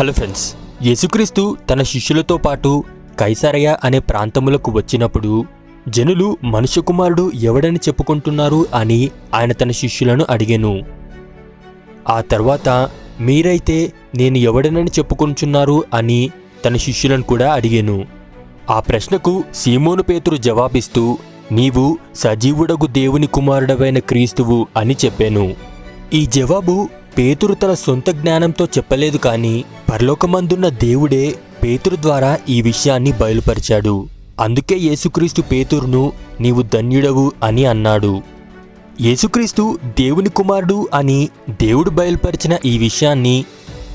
Hello friends యేసుక్రీస్తు తన శిష్యులతో పాటు కైసరయ అనే ప్రాంతములకు వచ్చినప్పుడు జనులు మనుష్య కుమారుడు ఎవడని చెప్పుకుంటున్నారు అని ఆయన తన శిష్యులను అడిగాను. ఆ తర్వాత మీరైతే నేను ఎవడనని చెప్పుకుంటున్నారు అని తన శిష్యులను కూడా అడిగాను. ఆ ప్రశ్నకు సీమోను పేతురు జవాబిస్తూ నీవు సజీవుడగు దేవుని కుమారుడవైన క్రీస్తువు అని చెప్పాను. ఈ జవాబు పేతురు తన సొంత జ్ఞానంతో చెప్పలేదు కానీ పరలోకమందున్న దేవుడే పేతురు ద్వారా ఈ విషయాన్ని బయలుపరిచాడు. అందుకే యేసుక్రీస్తు పేతురును నీవు ధన్యుడవు అని అన్నాడు. యేసుక్రీస్తు దేవుని కుమారుడు అని దేవుడు బయలుపరిచిన ఈ విషయాన్ని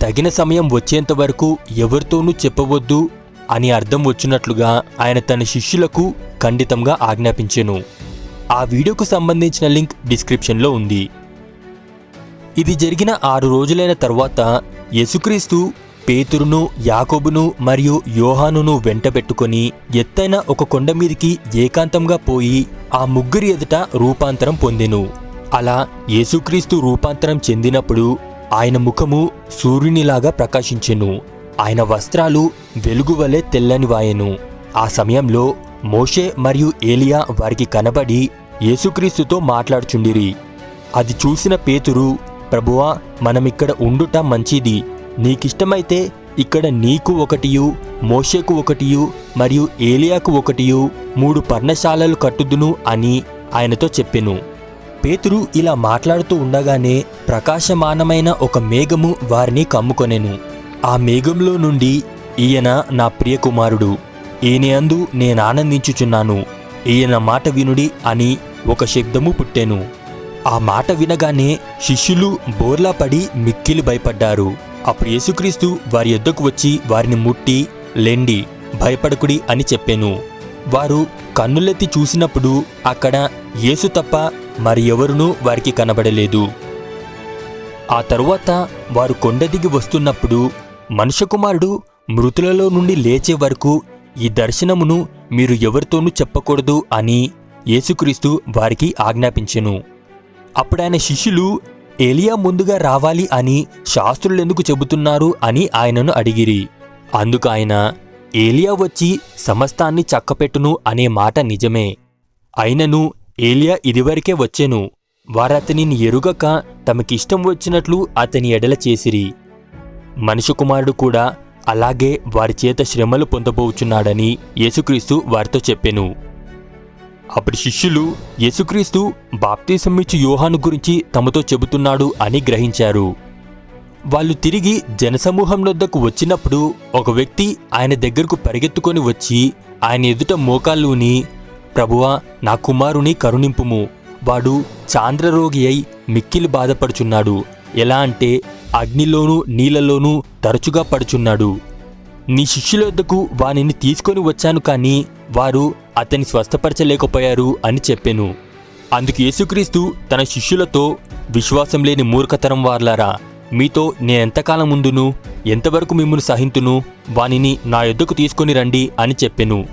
తగిన సమయం వచ్చేంత వరకు ఎవరితోనూ చెప్పవద్దు అని అర్థం వచ్చినట్లుగా ఆయన తన శిష్యులకు ఖండితంగా ఆజ్ఞాపించెను. ఆ వీడియోకు సంబంధించిన లింక్ డిస్క్రిప్షన్లో ఉంది. ఇది జరిగిన ఆరు రోజులైన తర్వాత యేసుక్రీస్తు పేతురును యాకోబును మరియు యోహానును వెంటబెట్టుకొని ఎత్తైన ఒక కొండ మీదికి ఏకాంతంగా పోయి ఆ ముగ్గురి ఎదుట రూపాంతరం పొందెను. అలా యేసుక్రీస్తు రూపాంతరం చెందినప్పుడు ఆయన ముఖము సూర్యునిలాగా ప్రకాశించెను. ఆయన వస్త్రాలు వెలుగువలే తెల్లనివాయెను ఆ సమయంలో మోషే మరియు ఏలియా వారికి కనబడి యేసుక్రీస్తుతో మాట్లాడుచుండిరి. అది చూసిన పేతురు ప్రభువా మనమిక్కడ ఉండుట మంచిది. నీకిష్టమైతే ఇక్కడ నీకు ఒకటియు మోషేకు ఒకటియు మరియు ఏలియాకు ఒకటియు మూడు పర్ణశాలలు కట్టుదును అని ఆయనతో చెప్పెను. పేతురు ఇలా మాట్లాడుతూ ఉండగానే ప్రకాశమానమైన ఒక మేఘము వారిని కమ్ముకొనెను. ఆ మేఘంలో నుండి ఈయన నా ప్రియకుమారుడు. ఈయనందు నేను ఆనందించుచున్నాను ఈయన మాట వినుడి అని ఒక శబ్దము పుట్టెను. ఆ మాట వినగానే శిష్యులు బోర్లా పడి మిక్కిలి భయపడ్డారు. అప్పుడు యేసుక్రీస్తు వారి యొద్దకు వచ్చి వారిని ముట్టి లెండి భయపడకుడి అని చెప్పాను. వారు కన్నులెత్తి చూసినప్పుడు అక్కడ యేసు తప్ప మరి ఎవరునూ వారికి కనబడలేదు. ఆ తరువాత వారు కొండ దిగి వస్తున్నప్పుడు మనుషకుమారుడు మృతులలో నుండి లేచే వరకు ఈ దర్శనమును మీరు ఎవరితోనూ చెప్పకూడదు అని యేసుక్రీస్తు వారికి ఆజ్ఞాపించెను. అప్పుడైన శిష్యులు ఏలియా ముందుగా రావాలి అని శాస్త్రులు ఎందుకు చెబుతున్నారు అని ఆయనను అడిగిరి. అందుకు ఆయన ఏలియా వచ్చి సమస్తాన్ని చక్కపెట్టును అనే మాట నిజమే. అయినను ఏలియా ఇదివరకే వచ్చెను. వారతనిని ఎరుగక తమకిష్టం వచ్చినట్లు అతని ఎడల చేసిరి. మనిషి కుమారుడు కూడా అలాగే వారి చేత శ్రమలు పొందబోచున్నాడని యేసుక్రీస్తు వారితో చెప్పెను. అప్పుడు శిష్యులు యేసుక్రీస్తు బాప్తీసమిచ్చు యోహాను గురించి తమతో చెబుతున్నాడు అని గ్రహించారు. వాళ్ళు తిరిగి జనసమూహంలోద్దకు వచ్చినప్పుడు ఒక వ్యక్తి ఆయన దగ్గరకు పరిగెత్తుకొని వచ్చి ఆయన ఎదుట మోకాళ్ళూని ప్రభువా నా కుమారుని కరుణింపుము. వాడు చాంద్రరోగి అయి మిక్కిలి బాధపడుచున్నాడు. ఎలా అంటే అగ్నిలోనూ నీళ్ళలోనూ తరచుగా పడుచున్నాడు. నీ శిష్యుల వద్దకు వానిని తీసుకొని వచ్చాను కానీ వారు అతన్ని స్వస్థపరచలేకపోయారు అని చెప్పెను. అందుకు యేసుక్రీస్తు తన శిష్యులతో విశ్వాసం లేని మూర్ఖతరం వార్లారా మీతో నేనెంతకాలం ముందును ఎంతవరకు మిమ్మల్ని సహింతును వానిని నా యొద్దకు తీసుకొని రండి అని చెప్పెను.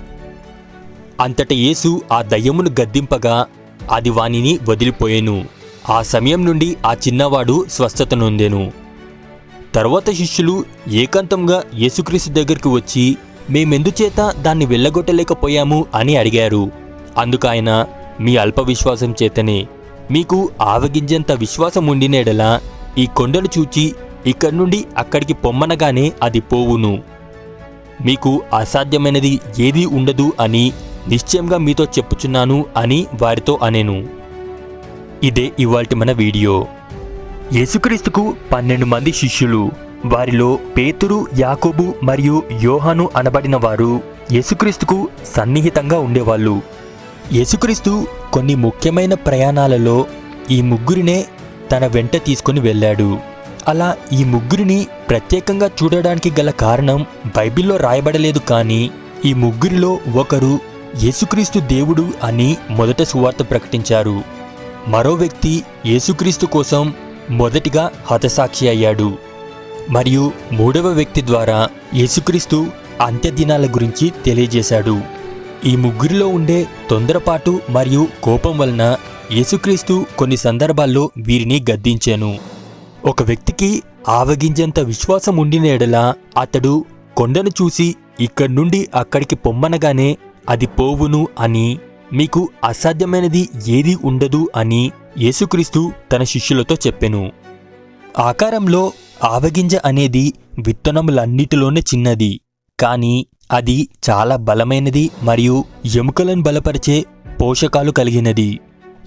అంతట యేసు ఆ దయ్యమును గద్దింపగా అది వానిని వదిలిపోయెను. ఆ సమయం నుండి ఆ చిన్నవాడు స్వస్థత నొందెను. తర్వాత శిష్యులు ఏకాంతంగా యేసుక్రీస్తు దగ్గరికి వచ్చి మేమెందుచేత దాన్ని వెళ్ళగొట్టలేకపోయాము? అని అడిగారు. అందుకు మీ అల్ప విశ్వాసం చేతనే. మీకు ఆవగింజంత విశ్వాసం ఉండినేడలా ఈ కొండను చూచి ఇక్కడి నుండి అక్కడికి పొమ్మనగానే అది పోవును. మీకు అసాధ్యమైనది ఏదీ ఉండదు అని నిశ్చయంగా మీతో చెప్పుచున్నాను అని వారితో అనేను. ఇదే ఇవాల్టి మన వీడియో. యేసుక్రీస్తుకు పన్నెండు మంది శిష్యులు. వారిలో పేతురు యాకోబు మరియు యోహాను అనబడిన వారు యేసుక్రీస్తుకు సన్నిహితంగా ఉండేవాళ్ళు. యేసుక్రీస్తు కొన్ని ముఖ్యమైన ప్రయాణాలలో ఈ ముగ్గురినే తన వెంట తీసుకుని వెళ్ళాడు. అలా ఈ ముగ్గురిని ప్రత్యేకంగా చూడడానికి గల కారణం బైబిల్లో రాయబడలేదు కానీ ఈ ముగ్గురిలో ఒకరు యేసుక్రీస్తు దేవుడు అని మొదట సువార్త ప్రకటించారు. మరో వ్యక్తి యేసుక్రీస్తు కోసం మొదటిగా హతసాక్షి అయ్యాడు. మరియు మూడవ వ్యక్తి ద్వారా యేసుక్రీస్తు అంత్యదినాల గురించి తెలియజేశాడు. ఈ ముగ్గురిలో ఉండే తొందరపాటు మరియు కోపం వలన యేసుక్రీస్తు కొన్ని సందర్భాల్లో వీరిని గద్దించాను. ఒక వ్యక్తికి ఆవగింజంత విశ్వాసం ఉండిన ఎడల అతడు కొండను చూసి ఇక్కడి నుండి అక్కడికి పొమ్మనగానే అది పోవును అని మీకు అసాధ్యమైనది ఏది ఉండదు అని యేసుక్రీస్తు తన శిష్యులతో చెప్పెను. ఆకారంలో ఆవగింజ అనేది విత్తనములన్నిటిలోనే చిన్నది. కానీ అది చాలా బలమైనది మరియు ఎముకలను బలపరిచే పోషకాలు కలిగినది.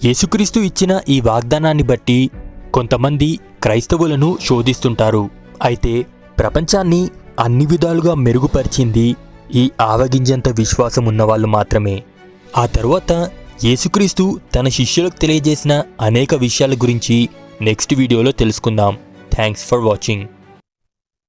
యేసుక్రీస్తు ఇచ్చిన ఈ వాగ్దానాన్ని బట్టి కొంతమంది క్రైస్తవులను శోధిస్తుంటారు. అయితే ప్రపంచాన్ని అన్ని విధాలుగా మెరుగుపరిచింది ఈ ఆవగింజంత విశ్వాసం ఉన్నవాళ్ళు మాత్రమే. ఆ తరువాత యేసుక్రీస్తు తన శిష్యులకు తెలియజేసిన అనేక విషయాల గురించి నెక్స్ట్ వీడియోలో తెలుసుకుందాం. Thanks for watching.